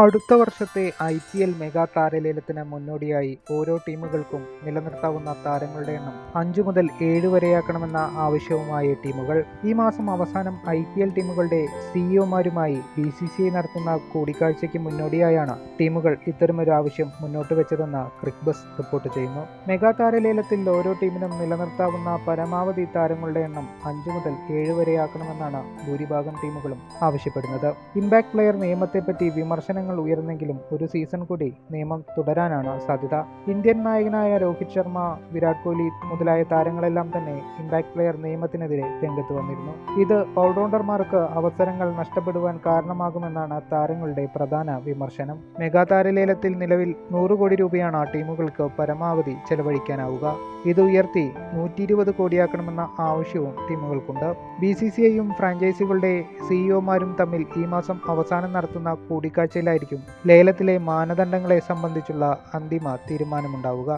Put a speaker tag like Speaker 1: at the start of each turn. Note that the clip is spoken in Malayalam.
Speaker 1: അടുത്ത വർഷത്തെ ഐ പി എൽ മെഗാ താരലേലത്തിന് മുന്നോടിയായി ഓരോ ടീമുകൾക്കും നിലനിർത്താവുന്ന താരങ്ങളുടെ എണ്ണം അഞ്ചു മുതൽ ഏഴ് വരെയാക്കണമെന്ന ആവശ്യവുമായി ടീമുകൾ ഈ മാസം അവസാനം ഐ പി എൽ ടീമുകളുടെ സിഇഒമാരുമായി ബി സി സി ഐ നടത്തുന്ന കൂടിക്കാഴ്ചയ്ക്ക് മുന്നോടിയായാണ് ടീമുകൾ ഇത്തരമൊരു ആവശ്യം മുന്നോട്ട് വെച്ചതെന്ന് ക്രിക്ബസ് റിപ്പോർട്ട് ചെയ്യുന്നു. മെഗാ താരലേലത്തിൽ ഓരോ ടീമിനും നിലനിർത്താവുന്ന പരമാവധി താരങ്ങളുടെ എണ്ണം അഞ്ചു മുതൽ ഏഴ് വരെയാക്കണമെന്നാണ് ഭൂരിഭാഗം ടീമുകളും ആവശ്യപ്പെടുന്നത്. ഇമ്പാക്ട് പ്ലെയർ നിയമത്തെപ്പറ്റി വിമർശനങ്ങൾ ഉയർന്നെങ്കിലും ഒരു സീസൺ കൂടി നിയമം തുടരാനാണ് സാധ്യത. ഇന്ത്യൻ നായകനായ രോഹിത് ശർമ്മ വിരാട് കോഹ്ലി മുതലായ താരങ്ങളെല്ലാം തന്നെ ഇമ്പാക്ട് പ്ലെയർ നിയമത്തിനെതിരെ രംഗത്ത് വന്നിരുന്നു. ഇത് ഓൾറൗണ്ടർമാർക്ക് അവസരങ്ങൾ നഷ്ടപ്പെടുവാൻ കാരണമാകുമെന്നാണ് താരങ്ങളുടെ പ്രധാന വിമർശനം. മെഗാ താരലേലത്തിൽ നിലവിൽ നൂറ് കോടി രൂപയാണ് ടീമുകൾക്ക് പരമാവധി ചെലവഴിക്കാനാവുക. ഇത് ഉയർത്തി നൂറ്റി ഇരുപത് കോടിയാക്കണമെന്ന ആവശ്യവും ടീമുകൾക്കുണ്ട്. ബി സി സി ഐയും ഫ്രാഞ്ചൈസികളുടെ സിഇഒമാരും തമ്മിൽ ഈ മാസം അവസാനം നടത്തുന്ന കൂടിക്കാഴ്ചയിലായിരിക്കും ലേലത്തിലെ മാനദണ്ഡങ്ങളെ സംബന്ധിച്ചുള്ള അന്തിമ തീരുമാനമുണ്ടാവുക.